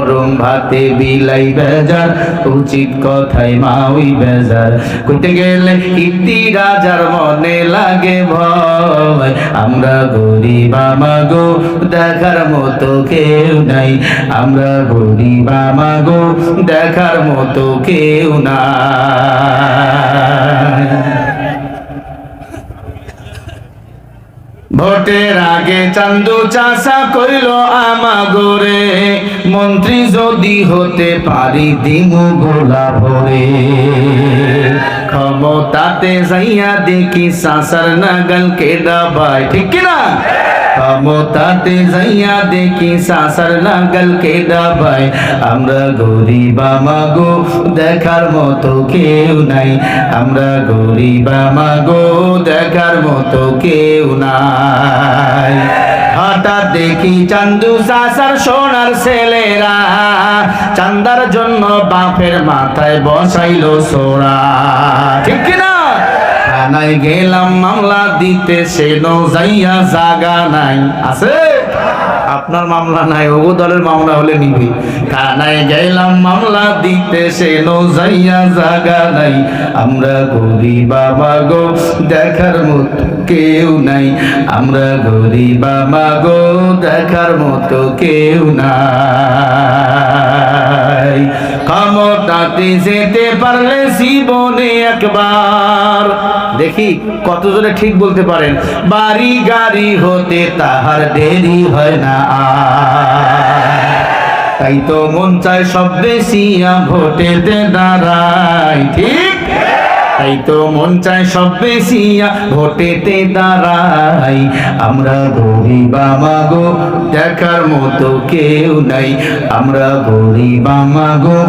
গরম ভাতে বিলাই বেজার, উচিত কথাই মাউই বেজার। কইতে গেলে ইতি রাজার মনে লাগে ভয়। আমরা গরিব, আমাগো, দেখার মতো কেউ নাই। আমরা গরিব, আমাগো, দেখার মতো কেউ নাই। ভোটের আগে চান্দু চাষা কইল আমাগরে, মন্ত্রী যদি হতে পারি দিমু গোলা ভরে। ক্ষমতাতে যাইয়া দেখি সাসার নাগাল কেডা ভাই ঠিক কিনা? ক্ষমতাতে যাইয়া দেখি সাসার নাগাল কেডা ভাই আমরা গরিব মাগো, দেখার মতো কেউ নাই। আমরা গরিব মাগো, দেখার মতো কেউ নাই। হঠাৎ দেখি চান্দু সাসার সোনার ছেলেরা চান্দার জন্য বাপের মাথায় বসাইলো সোরা ঠিক কিনা? থানায় গেলাম মামলা দিতে সে যাইয়া জাগা নাই। আছে? আপনার মামলা নাই ওগো দলের মামলা হলে নিবি। থানায় গেলাম মামলা দিতে সে যাইয়া জাগা নাই। আমরা গরিব বাবা গো, দেখার মতো কেউ নাই। আমরা গরিব বাবা গো, দেখার মতো কেউ নাই। ক্ষমতাতে যেতে পারলে জীবনে একবার। দেখি কত জনে ঠিক বলতে পারেন, বাড়ি গাড়ি হতে তাহার দেরি হয় না। তাই তো মন চায় সব বেশিয়া ভোটেতে দাঁড়াই। ঠিক? তাই তো মন চায় সব বেশিয়া ভোটেতে দাঁড়াই। আমরা গরিব মাগো দেখার মতো কেউ নাই। আমরা গরিব মাগো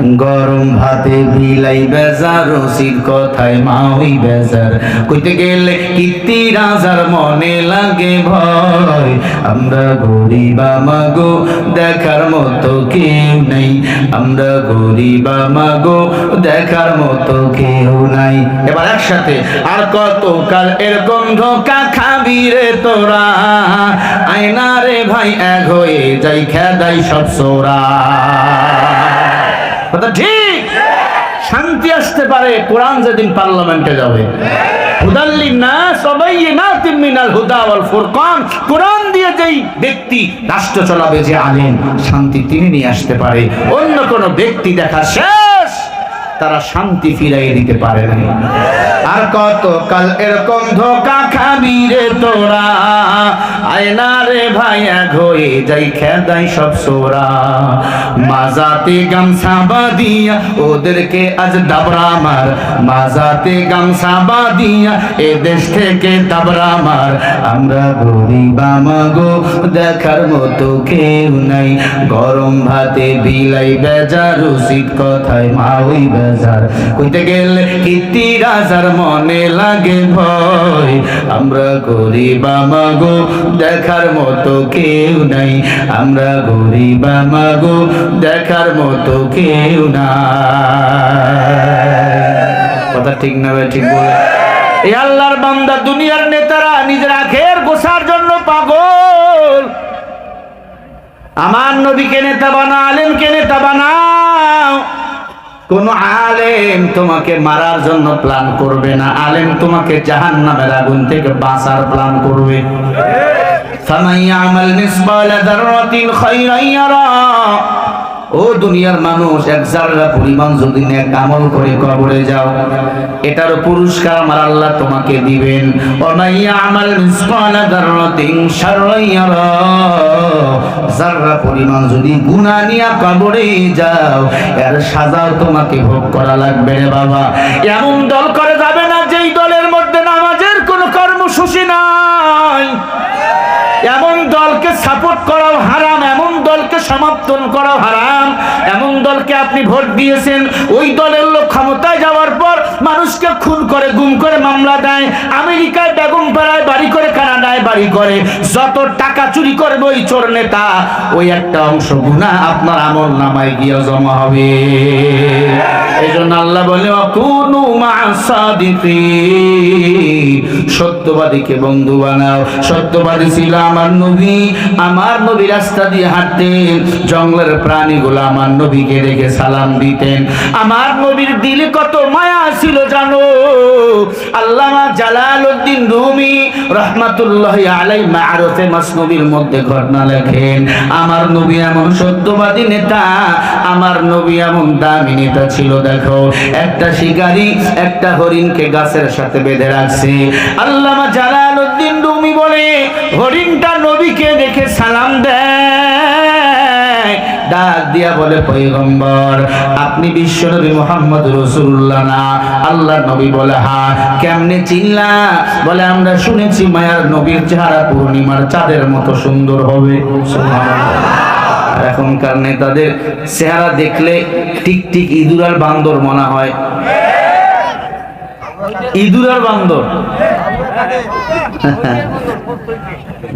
গরম ভাতে বিলাই বেজার রসির কথায় মাউই বেজার। কইতে গেলে কীর্তি রাজার মনে লাগে ভয়। আমরা গরিব মাগো দেখার মতো কেউ নাই। আমরা গরিব মাগো দেখার মতো কেউ নাই। এবার একসাথে, আর কত কাল এরকম ধোকা খাবি রে তোরা? আয়না রে ভাই, এক হয়ে যাই খেদাই সব সোরা। কথা ঠিক? শান্তি আসতে পারে, কোরআন যেদিন পার্লামেন্টে যাবে। কোরআন দিয়ে যেই ব্যক্তি রাষ্ট্র চালাবে, যে আলেন শান্তি তিনি নিয়ে আসতে পারে। অন্য কোন ব্যক্তি দেখা শেষ, তারা শান্তি ফিরাইয়ে দিতে পারে না। আর কত কাল এরকম ধোকা খাবি রে তোরা? ওদেরকে আজ দাবরা মার। মাজাতে গামছা বাদিয়া এ দেশ থেকে দাবরা মার। আমরা গরিব দেখার মতো কেউ নাই। গরম ভাতে বিলাই বেজার, উচিত কথায় মাউই বেজার। কইতে গেলে কীর্তি রাজার মনে লাগে ভয়। আমরা গরিব দেখার মতো কেউ নাই। আমরা গরিব মাগো দেখার মতো কেউ নাই। কথা ঠিক না ভাই, ঠিক বলে। এই আল্লাহর বান্দা, দুনিয়ার নেতারা নিজের আখের গোসার জন্য পাগল। আমার নবীকে নেতা বানাও, আলেমকে নেতা বানাও। কোন আলেম তোমাকে মারার জন্য প্ল্যান করবে না। আলেম তোমাকে জাহান নামের আগুন থেকে বাঁচার প্ল্যান করবে। فمن يعمل مثقال ذرة خيرا يرى ও দুনিয়ার মানুষ এক জাররা পরিমাণ যদি নেক আমল করে কবরে যাও এটার পুরস্কার আমার আল্লাহ তোমাকে দিবেন অনাইয়া আমাল মিসকালা যাররাতিন শাররান ইয়ারা জাররা পরিমাণ যদি গুনাহ নিয়ে কবরে যাও এর সাজাও তোমাকে ভোগ করা লাগবে রে বাবা এমন দল করে যাবে সমাপ্তন করা হারাম। এমন দলকে আপনি ভোট দিয়েছেন, ওই দলের লোক ক্ষমতায় যাওয়ার পর মানুষকে খুন করে, গুম করে মামলা দেয়। আমেরিকায় বেগম পাড়ায় বাড়ি করে কানাডায় বাড়ি করে, যত টাকা চুরি করবে ওই চোর নেতা, ওই একটা অংশ গুণা আপনার আমল নামায় গিয়ে জমা হবে। এই জন্য আল্লাহ বলে সত্যবাদীকে বন্ধু বানাও। সত্যবাদী ছিল আমার নবী। আমার নবী রাস্তা দিয়ে হাঁটতেন, জঙ্গলের প্রাণীগুলো আমার নবীকে রেখে সালাম দিতেন। আমার নবীর দিলে কত মায়া ছিল জানো? আল্লামা জালালউদ্দিন রুমি রহমাতুল্লাহ আলাই মারুফে মাসনবীর মধ্যে ঘটনা লেখেন, আমার নবী এমন সত্যবাদী নেতা, আমার নবী এমন দামি নেতা ছিল, দেখো। একটা শিকারি, একটা হরিণকে গাছের সাথে বেঁধে রাখছে। আল্লামা জালালউদ্দিন রুমি বলে, হরিণটা নবীকে দেখে সালাম দেয়। ডাক দিয়া বলে পৈগম্বর আপনি বিশ্বনবী মোহাম্মদ রসুল্লাহ না? আল্লাহ নবী বলে, হা, কেমনে চিনলা? বলে, আমরা শুনেছি মায়ার নবীর চেহারা পূর্ণিমার চাঁদের মতো সুন্দর হবে। এখনকার নেতাদের চেহারা দেখলে ঠিক ঠিক ইঁদুর আর বান্দর মনে হয়। ইঁদুর আর বান্দর?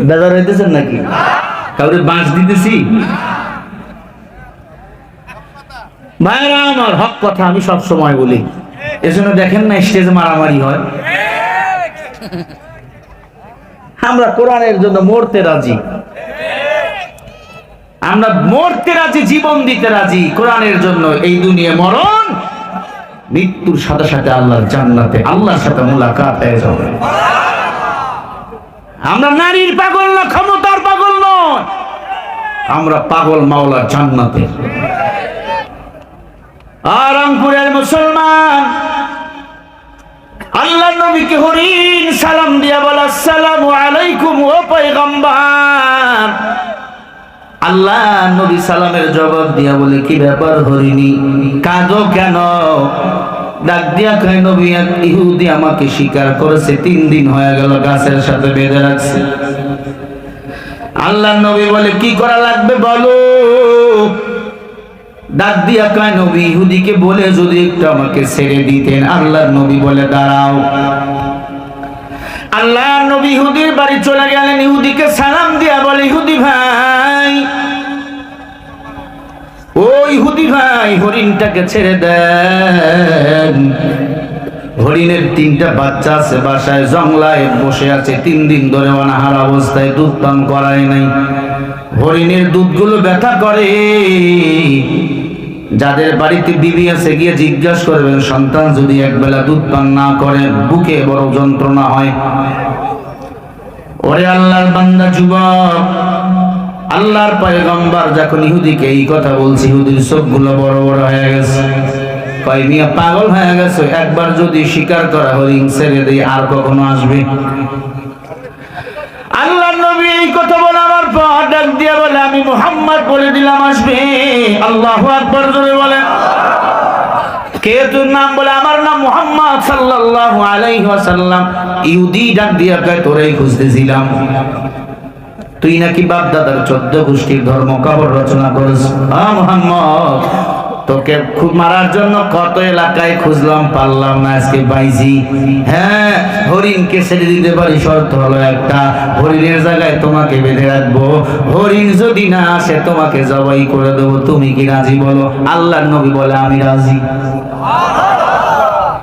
বেজার হইতেছেন নাকি? কাউরে বাঁশ দিতেছি? ভাইরা আমার হক কথা আমি সব সময় বলি। এজন্য দেখেন না স্টেজে মারামারি হয়। আমরা কোরআনের জন্য মরতে রাজি। আমরা মরতে রাজি, জীবন দিতে রাজি। কোরআনের জন্য এই দুনিয়া মরণ, মৃত্যুর সাথে সাথে আল্লাহর জান্নাতে, আল্লাহর সাথে মুলাকাত হয়ে যাবে। আমরা নারীর পাগল না, ক্ষমতার পাগল নয়। আমরা পাগল মাওলার জান্নাতে। আর রংপুরের মুসলমান। আল্লাহ নবীকে হরিণ সালাম দিয়া বলা, আসসালামু আলাইকুম ও পয়গম্বর। আল্লাহ নবী সালামের জবাব দিয়া বলে, কি ব্যাপার হরিণী, কাঁদো কেন? ডাক দিয়া কয়, নবী ইহুদি আমাকে স্বীকার করেছে, তিন দিন হয়ে গেল, গাছের সাথে বেঁধে রাখছে। আল্লাহ নবী বলে, কি করা লাগবে বলো? ডাক দিয়া কয়, নবী, ইহুদিকে বলে যদি একটু আমাকে ছেড়ে দিতেন। আল্লাহর নবী বলে, দাঁড়াও। আল্লাহ নবী ইহুদির বাড়ি চলে গেলেন, ইহুদিকে সালাম দিয়া বলে, ইহুদি ভাই, ও ইহুদি ভাই, হরিণটাকে ছেড়ে দেন। হরিণের তিনটা বাচ্চা আছে বাসায় জংলায় বসে আছে, তিন দিন ধরে অনাহার অবস্থায় দুধ পান করায় নাই। হরিণের দুধগুলো ব্যথা করে। যাদের বাড়িতে বিবি আছে, গিয়ে জিজ্ঞাসা করবেন, সন্তান, যদি একবেলা দুধ পান না করে, বুকে বড় যন্ত্রণা হয়? ওরে আল্লাহর বান্দা যুবক, আল্লাহর পয়গম্বর যখন ইহুদিকে এই কথা বলছি, ইহুদির চোখগুলো বড় বড় হয়ে গেছে। পাগল হয়ে গেছে? একবার যদি স্বীকার করা হরিণ ছেড়ে দিয়ে, আর কখনো আসবে আল্লাহ নবী এই কথা বলে আমার ডাক বলে, আমি মোহাম্মদ বলে দিলাম, আসবে? আল্লাহ আকবর বলে। ইহুদি ডাক তুই নাকি বাপ দাদার চোদ্দ গোষ্ঠীর ধর্ম কবর রচনা আ মোহাম্মদ। তোকে খুব মারার জন্য কত এলাকায় খুঁজলাম, পারলাম না, আজকে পাইছি। হ্যাঁ হরিণকে ছেড়ে দিতে পারি, শর্ত হলো একটা, হরিণের জায়গায় তোমাকে বেঁধে রাখব। হরিণ যদি না আসে, তোমাকে জবাই করে দেবো। তুমি কি রাজি বলো? আল্লাহ নবী বলে আমি রাজি।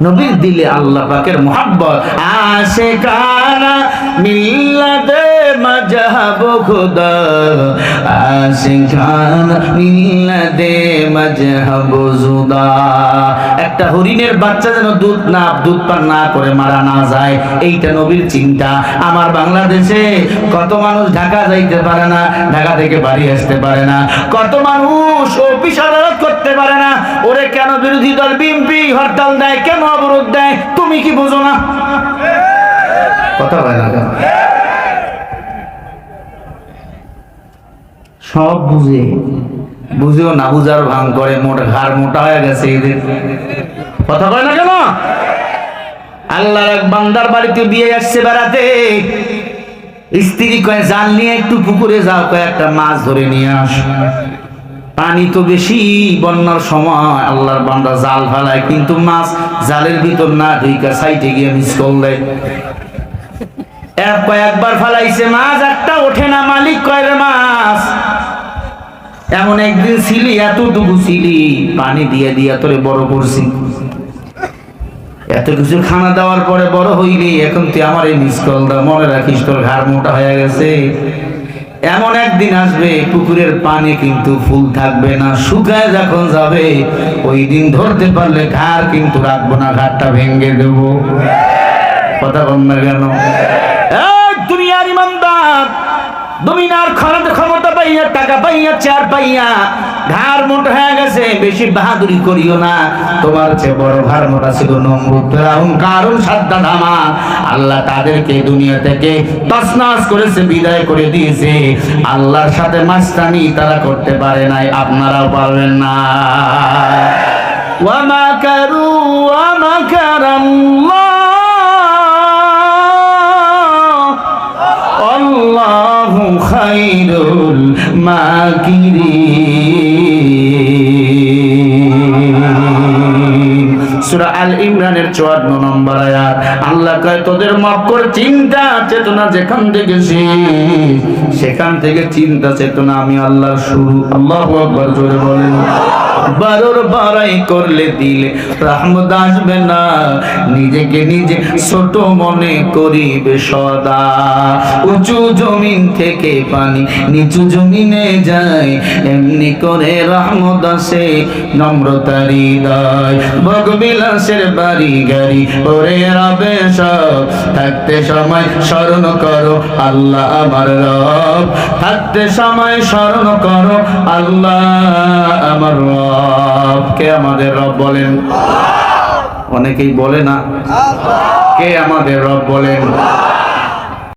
নবীর দিলে আল্লাহ পাকের মোহাব্বত। আসে কানা মিল্লাতে মজহব খুদা। আসে কানা মিল্লাতে মজহব জুদা। একটা হরিণের বাচ্চা যেন দুধ না, দুধ পান না করে মারা না যায়, এইটা নবীর চিন্তা। আমার বাংলাদেশে কত মানুষ ঢাকা যাইতে পারে না, ঢাকা থেকে বাড়ি আসতে পারে না। কত মানুষ অফিস আদালত করতে পারে না, ওরে কেন বিরোধী দল, বিএনপি হরতাল দেয়, কেন অবরোধ দেয় তুমি কি বুঝো না? কথা হয় না কেন? সব বুঝে। বুঝেও না বুঝার ভাঙ করে মোটা ঘাড় মোটা হয়ে গেছে এদের। কথা কয় না কেন? আল্লাহর এক বান্দার বাড়িতে বিয়ে আসছে বেড়াতে। স্ত্রী কয় জাল নিয়ে একটু পুকুরে যাও কয় একটা মাছ ধরে নিয়ে আস। পানি তো বেশি বন্যার সময়, আল্লাহর বান্দা জাল ফেলায়, কিন্তু মাছ জালের ভিতর না ঢুইকা সাইটে গিয়ে মিস করলে। এক কয়েকবার ফেলাইছে মাছ, একটা ওঠে না, মালিক কয়ের মাছ, এমন একদিন ছিলি, এতটুকু ছিলি, পানি দিয়ে দিয়ে তোরে বড় করছি। এত কিছু খানা দেওয়ার পরে বড় হইলি, এখন তুই আমার এই মিস কল দা মনে রাখিস তোর ঘাড় মোটা হয়ে গেছে। এমন একদিন আসবে, পুকুরের পানি কিন্তু ফুল থাকবে না, শুকায় যখন যাবে, ওই দিন ধরতে পারলে ঘাড় কিন্তু রাখব না, ঘাড়টা ভেঙে দেব। কথা বল না কেন? দুনিয়ার ইমানদার দুনিয়ার ক্ষমতা পাইয়া, টাকা পাইয়া, চার পাইয়া ঘাড় মোটা হয়ে গেছে, বেশি বাহাদুরি করিও না। তোমার চেয়ে বড় ঘাড় মোটা ছিল নমরুদ ফেরাউন, কারণ সাদ্দা ধামা। আল্লাহ তাদেরকে দুনিয়া থেকে তসনাস করেছে, বিদায় করে দিয়েছে। আল্লাহর সাথে মাস্তানি তারা করতে পারে নাই, আপনারাও পারবেন না। ওয়া মা কারু আল ইমরানের 54 নম্বর আয়াত। আল্লাহ কয়, তোদের মক্কর চিন্তা, চেতনা যেখান থেকে সেখান থেকে চিন্তা, চেতনা আমি আল্লাহ শুরু। আল্লাহ আকবার, জোরে বলেন। বারোর বারাই করলে দিলে রহমত আসবে না। নিজেকে নিজে ছোট মনে করিবে সদা। উঁচু জমিন থেকে পানি নিচু জমিনে যায়, এমনি করে রহমত আসে নম্রতার হৃদয়। ভোগবিলাসের বাড়ি গাড়ি, ওরে রবে সব। থাকতে সময় স্মরণ করো আল্লাহ আমার রব। থাকতে সময় স্মরণ করো আল্লাহ আমার রব কে আমাদের রব বলেন। অনেকেই বলে না কে আমাদের রব বলেন?